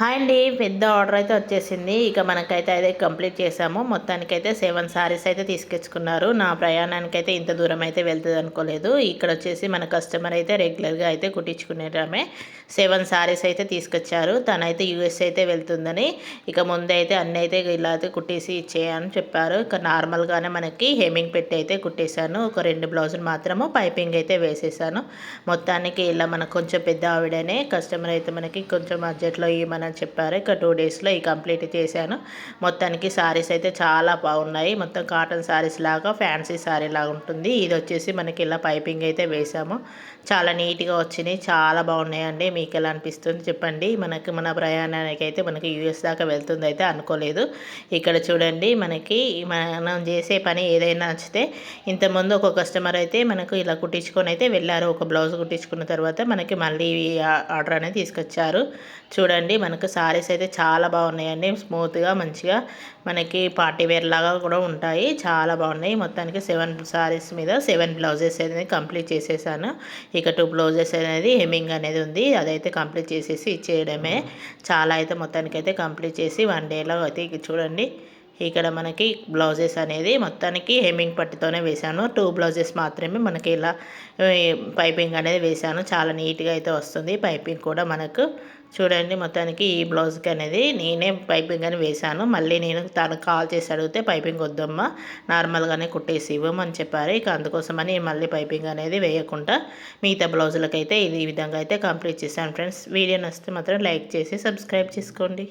Hi అండి పెద్ద order అయితే వచ్చేసింది. ఇక మనకైతే అదే కంప్లీట్ చేసాము. మొత్తానికైతే సెవెన్ సారీస్ అయితే తీసుకొచ్చుకున్నారు. నా ప్రయాణానికి అయితే ఇంత దూరం అయితే వెళ్తుంది అనుకోలేదు. ఇక్కడ వచ్చేసి మన కస్టమర్ అయితే రెగ్యులర్గా అయితే కుట్టించుకునేటమే సెవెన్ సారీస్ అయితే తీసుకొచ్చారు. తనైతే యూఎస్ అయితే వెళ్తుందని. ఇక ముందైతే అయితే అన్నీ అయితే ఇలా అయితే కుట్టేసి ఇచ్చేయని చెప్పారు. ఇక నార్మల్గానే మనకి హెమింగ్ పెట్టి అయితే కుట్టేశాను. ఒక రెండు బ్లౌజులు మాత్రము పైపింగ్ అయితే వేసేసాను. మొత్తానికి ఇలా మనకు కొంచెం పెద్ద ఆవిడనే కస్టమర్ అయితే మనకి కొంచెం బడ్జెట్లో మన అని చెప్పారు. ఇక టూ డేస్లో ఈ కంప్లీట్ చేశాను. మొత్తానికి శారీస్ అయితే చాలా బాగున్నాయి. మొత్తం కాటన్ శారీస్ లాగా ఫ్యాన్సీ శారీ లాగా ఉంటుంది. ఇది వచ్చేసి మనకి ఇలా పైపింగ్ అయితే వేసాము. చాలా నీట్గా వచ్చినాయి. చాలా బాగున్నాయండి. మీకు ఎలా అనిపిస్తుంది చెప్పండి. మనకి మన ప్రయాణానికి అయితే మనకి యూఎస్ దాకా వెళ్తుంది అయితే అనుకోలేదు. ఇక్కడ చూడండి మనకి మనం చేసే పని ఏదైనా నచ్చితే ఇంతకుముందు ఒక కస్టమర్ అయితే మనకు ఇలా కుట్టించుకొని అయితే వెళ్ళారు. ఒక బ్లౌజ్ కుట్టించుకున్న తర్వాత మనకి మళ్ళీ ఆర్డర్ అనేది తీసుకొచ్చారు. చూడండి మనకు సారీస్ అయితే చాలా బాగున్నాయండి. స్మూత్గా మంచిగా మనకి పార్టీ వేర్ లాగా కూడా ఉంటాయి. చాలా బాగున్నాయి. మొత్తానికి సెవెన్ సారీస్ మీద సెవెన్ బ్లౌజెస్ అనేది కంప్లీట్ చేసేసాను. ఇక టూ బ్లౌజెస్ అనేది హెమింగ్ అనేది ఉంది. అదైతే కంప్లీట్ చేసేసి ఇచ్చేయడమే. చాలా అయితే మొత్తానికి అయితే కంప్లీట్ చేసి వన్ డేలో అయితే చూడండి. ఇక్కడ మనకి బ్లౌజెస్ అనేది మొత్తానికి హెమ్మింగ్ పట్టుతోనే వేశాను. టూ బ్లౌజెస్ మాత్రమే మనకి ఇలా పైపింగ్ అనేది వేశాను. చాలా నీట్గా అయితే వస్తుంది. పైపింగ్ కూడా మనకు చూడండి మొత్తానికి ఈ బ్లౌజ్కి అనేది నేనే పైపింగ్ అని వేశాను. మళ్ళీ నేను తను కాల్ చేసి అడిగితే పైపింగ్ వద్దమ్మా నార్మల్గానే కుట్టేసి ఇవ్వమని చెప్పారు. ఇక అందుకోసమని మళ్ళీ పైపింగ్ అనేది వేయకుండా మిగతా బ్లౌజులకైతే ఇది ఈ విధంగా అయితే కంప్లీట్ చేశాను. ఫ్రెండ్స్ వీడియో నచ్చితే మాత్రం లైక్ చేసి సబ్స్క్రైబ్ చేసుకోండి.